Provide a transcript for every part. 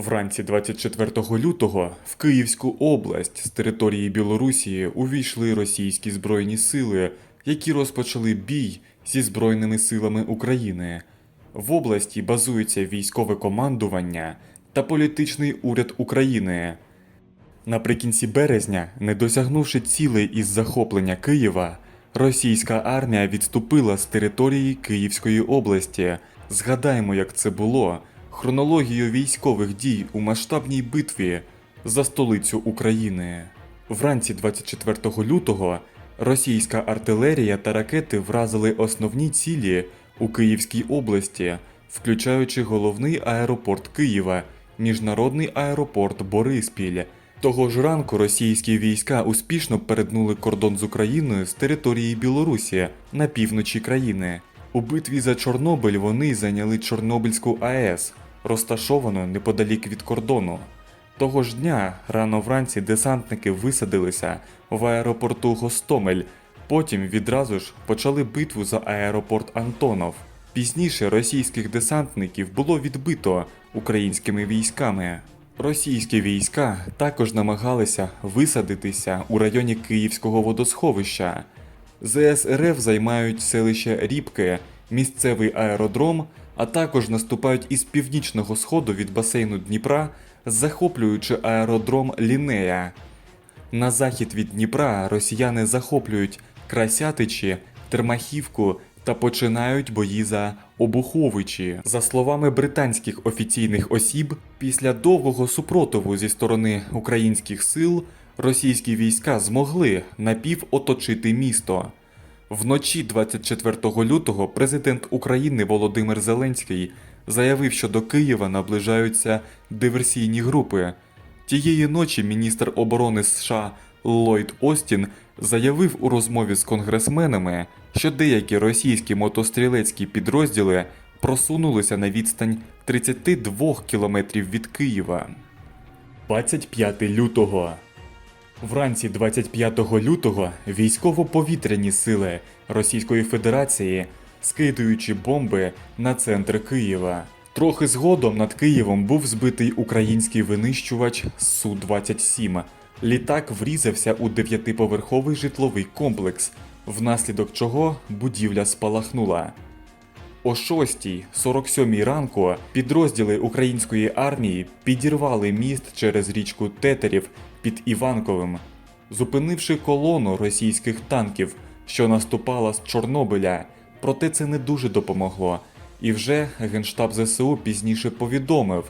Вранці 24 лютого в Київську область з території Білорусі увійшли російські збройні сили, які розпочали бій зі Збройними силами України. В області базується військове командування та політичний уряд України. Наприкінці березня, не досягнувши цілей із захоплення Києва, російська армія відступила з території Київської області. Згадаємо, як це було хронологію військових дій у масштабній битві за столицю України. Вранці 24 лютого російська артилерія та ракети вразили основні цілі у Київській області, включаючи головний аеропорт Києва, міжнародний аеропорт Бориспіль. Того ж ранку російські війська успішно перетнули кордон з Україною з території Білорусі на півночі країни. У битві за Чорнобиль вони зайняли Чорнобильську АЕС, розташовану неподалік від кордону. Того ж дня рано вранці десантники висадилися в аеропорту Гостомель, потім відразу ж почали битву за аеропорт Антонов. Пізніше російських десантників було відбито українськими військами. Російські війська також намагалися висадитися у районі Київського водосховища. ЗС РФ займають селище Рібки, місцевий аеродром, а також наступають із північного сходу від басейну Дніпра, захоплюючи аеродром Лінея. На захід від Дніпра росіяни захоплюють Красятичі, Термахівку та починають бої за Обуховичі. За словами британських офіційних осіб, після довгого супротиву зі сторони українських сил російські війська змогли напівоточити місто. Вночі 24 лютого президент України Володимир Зеленський заявив, що до Києва наближаються диверсійні групи. Тієї ночі міністр оборони США Ллойд Остін заявив у розмові з конгресменами, що деякі російські мотострілецькі підрозділи просунулися на відстань 32 кілометрів від Києва. 25 лютого Вранці 25 лютого військово-повітряні сили Російської Федерації, скидуючи бомби на центр Києва. Трохи згодом над Києвом був збитий український винищувач Су-27. Літак врізався у дев'ятиповерховий житловий комплекс, внаслідок чого будівля спалахнула. О 6.47 ранку підрозділи української армії підірвали міст через річку Тетерів під Іванковим, зупинивши колону російських танків, що наступала з Чорнобиля. Проте це не дуже допомогло. І вже Генштаб ЗСУ пізніше повідомив,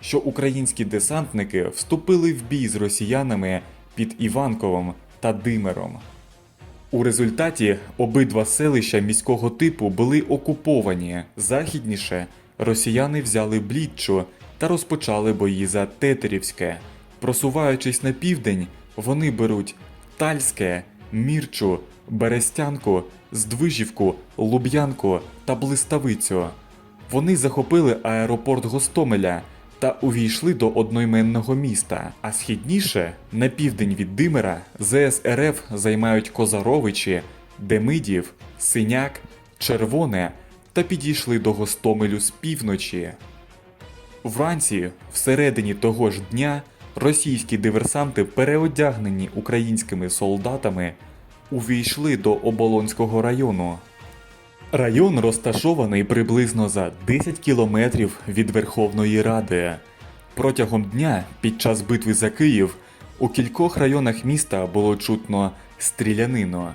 що українські десантники вступили в бій з росіянами під Іванковим та Димером. У результаті обидва селища міського типу були окуповані. Західніше росіяни взяли Блідчу та розпочали бої за Тетерівське. Просуваючись на південь, вони беруть Тальське, Мірчу, Берестянку, Здвижівку, Луб'янку та Блиставицю. Вони захопили аеропорт Гостомеля та увійшли до одноіменного міста. А східніше, на південь від Димера, ЗС РФ займають Козаровичі, Демидів, Синяк, Червоне та підійшли до Гостомелю з півночі. Вранці, всередині того ж дня, російські диверсанти, переодягнені українськими солдатами, увійшли до Оболонського району. Район розташований приблизно за 10 кілометрів від Верховної Ради. Протягом дня, під час битви за Київ, у кількох районах міста було чутно стрілянину.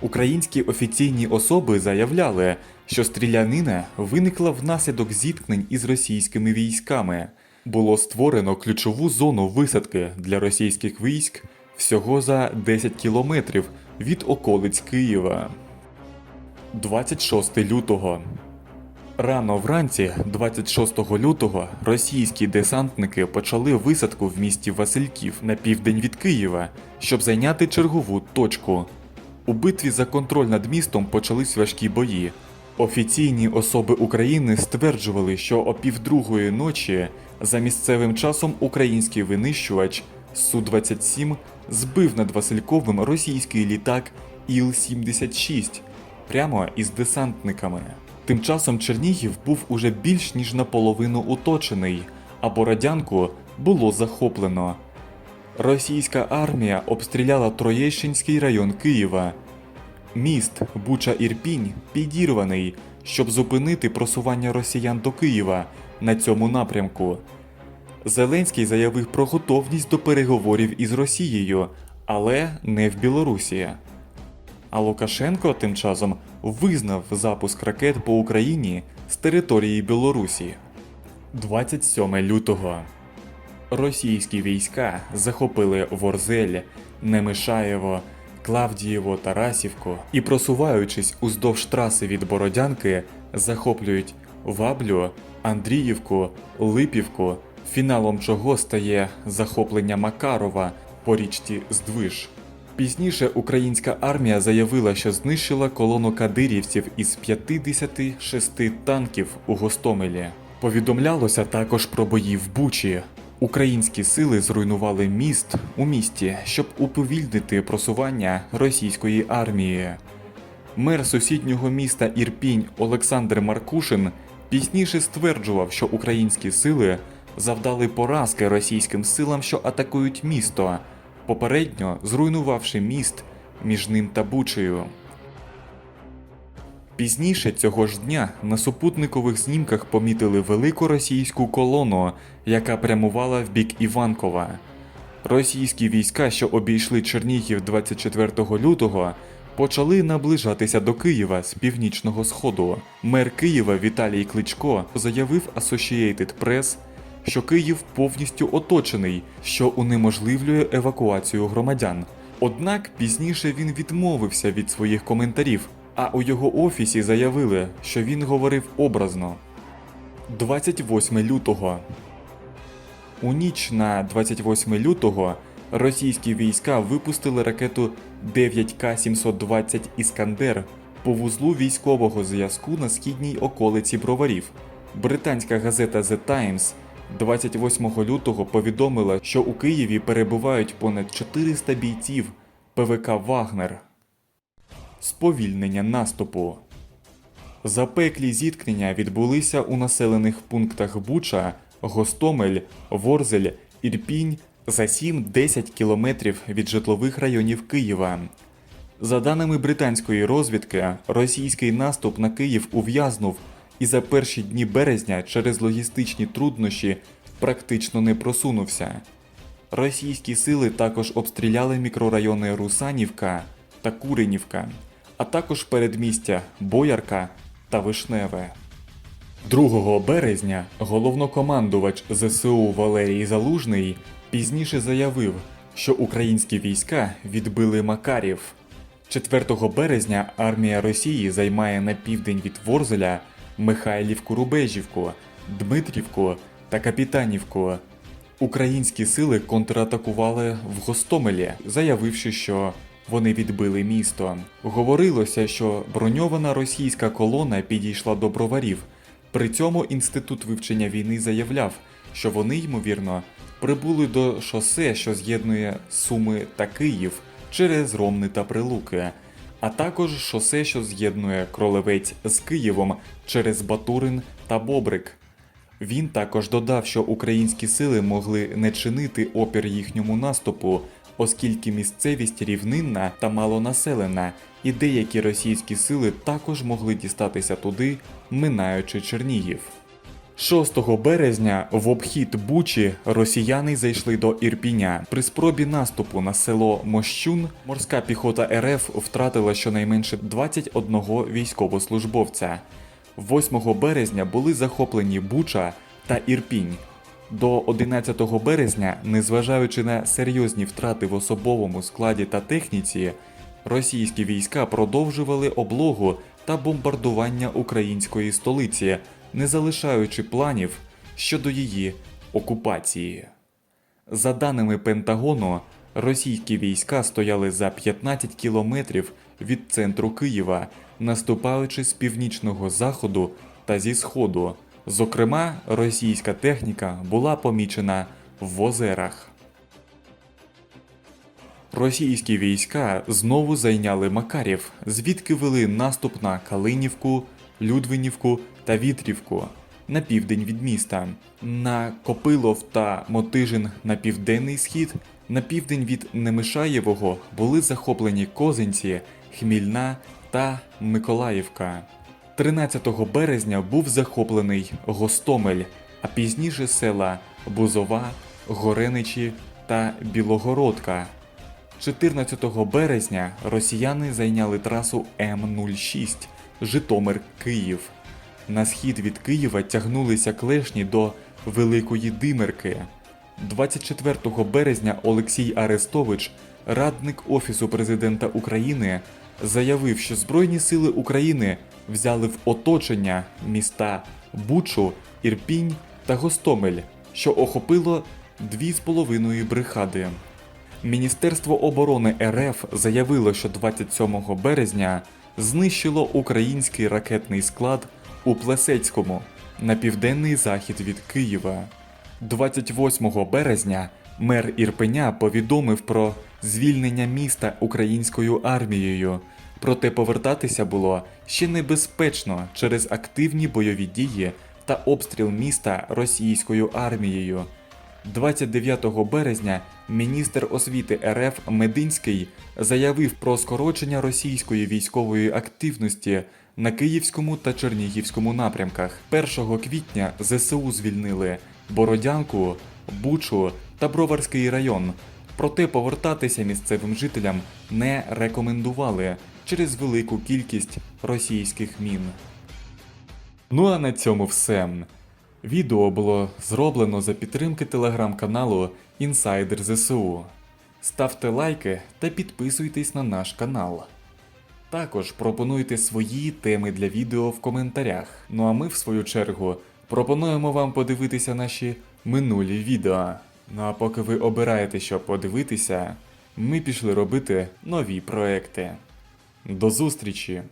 Українські офіційні особи заявляли, що стрілянина виникла внаслідок зіткнень із російськими військами. Було створено ключову зону висадки для російських військ всього за 10 кілометрів від околиць Києва. 26 лютого. Рано вранці, 26 лютого, російські десантники почали висадку в місті Васильків на південь від Києва, щоб зайняти чергову точку. У битві за контроль над містом почались важкі бої. Офіційні особи України стверджували, що о півдругої ночі за місцевим часом український винищувач Су-27 збив над Васильковим російський літак Іл-76 прямо із десантниками. Тим часом Чернігів був уже більш ніж наполовину оточений. а Бородянку було захоплено. Російська армія обстріляла Троєщинський район Києва. Міст Буча Ірпінь підірваний, щоб зупинити просування росіян до Києва на цьому напрямку. Зеленський заявив про готовність до переговорів із Росією, але не в Білорусі. А Лукашенко тим часом визнав запуск ракет по Україні з території Білорусі. 27 лютого. Російські війська захопили Ворзель, Немишаєво, Клавдієво, Тарасівку і, просуваючись уздовж траси від Бородянки, захоплюють Ваблю, Андріївку, Липівку, фіналом чого стає захоплення Макарова по річці Здвиж. Пізніше українська армія заявила, що знищила колону кадирівців із 56 танків у Гостомелі. Повідомлялося також про бої в Бучі. Українські сили зруйнували міст у місті, щоб уповільнити просування російської армії. Мер сусіднього міста Ірпінь Олександр Маркушин пізніше стверджував, що українські сили завдали поразки російським силам, що атакують місто, попередньо зруйнувавши міст між ним та Бучею. Пізніше цього ж дня на супутникових знімках помітили велику російську колону, яка прямувала в бік Іванкова. Російські війська, що обійшли Чернігів 24 лютого, почали наближатися до Києва з північного сходу. Мер Києва Віталій Кличко заявив Associated Press, що Київ повністю оточений, що унеможливлює евакуацію громадян. Однак пізніше він відмовився від своїх коментарів, а у його офісі заявили, що він говорив образно. 28 лютого. У ніч на 28 лютого російські війська випустили ракету 9К-720 Іскандер по вузлу військового зв'язку на східній околиці Броварів. Британська газета The Times 28 лютого повідомила, що у Києві перебувають понад 400 бійців ПВК Вагнер. Сповільнення наступу. Запеклі зіткнення відбулися у населених пунктах Буча, Гостомель, Ворзель, Ірпінь за 7-10 кілометрів від житлових районів Києва. За даними британської розвідки, російський наступ на Київ ув'язнув і за перші дні березня через логістичні труднощі практично не просунувся. Російські сили також обстріляли мікрорайони Русанівка та Куренівка, а також передмістя Боярка та Вишневе. 2 березня головнокомандувач ЗСУ Валерій Залужний пізніше заявив, що українські війська відбили Макарів. 4 березня армія Росії займає на південь від Ворзеля Михайлівку Рубежівку, Дмитрівку та Капітанівку. Українські сили контратакували в Гостомелі, заявивши, що вони відбили місто. Говорилося, що броньована російська колона підійшла до броварів. При цьому інститут вивчення війни заявляв, що вони, ймовірно, прибули до шосе, що з'єднує Суми та Київ через Ромни та Прилуки, а також шосе, що з'єднує Кролевець з Києвом через Батурин та Бобрик. Він також додав, що українські сили могли не чинити опір їхньому наступу, оскільки місцевість рівнинна та малонаселена, і деякі російські сили також могли дістатися туди, минаючи Чернігів. 6 березня в обхід Бучі росіяни зайшли до Ірпіня. При спробі наступу на село Мощун морська піхота РФ втратила щонайменше 21 військовослужбовця. 8 березня були захоплені Буча та Ірпінь. До 11 березня, незважаючи на серйозні втрати в особовому складі та техніці, російські війська продовжували облогу та бомбардування української столиці, не залишаючи планів щодо її окупації. За даними Пентагону, російські війська стояли за 15 кілометрів від центру Києва, наступаючи з північного заходу та зі сходу. Зокрема, російська техніка була помічена в озерах. Російські війська знову зайняли Макарів, звідки вели наступ на Калинівку, Людвинівку та Вітрівку. на південь від міста, на Копилов та Мотижин на південний схід, на південь від Немишаєвого були захоплені Козинці, Хмільна та Миколаївка. 13 березня був захоплений Гостомель, а пізніше села Бузова, Гореничі та Білогородка. 14 березня росіяни зайняли трасу М06 Житомир Київ. На схід від Києва тягнулися клешні до Великої Димерки. 24 березня Олексій Арестович, радник Офісу президента України, заявив, що Збройні сили України взяли в оточення міста Бучу, Ірпінь та Гостомель, що охопило дві з половиною бригади. Міністерство оборони РФ заявило, що 27 березня знищило український ракетний склад у Плесецькому на південний захід від Києва. 28 березня мер Ірпеня повідомив про звільнення міста українською армією. Проте повертатися було ще небезпечно через активні бойові дії та обстріл міста російською армією. 29 березня міністр освіти РФ Мединський заявив про скорочення російської військової активності на Київському та Чернігівському напрямках. 1 квітня ЗСУ звільнили Бородянку, Бучу та Броварський район. Проте повертатися місцевим жителям не рекомендували через велику кількість російських мін. Ну а на цьому все. Відео було зроблено за підтримки телеграм-каналу Інсайдер ЗСУ. Ставте лайки та підписуйтесь на наш канал. Також пропонуйте свої теми для відео в коментарях. Ну а ми, в свою чергу, пропонуємо вам подивитися наші минулі відео. Ну а поки ви обираєте, що подивитися, ми пішли робити нові проекти. До зустрічі!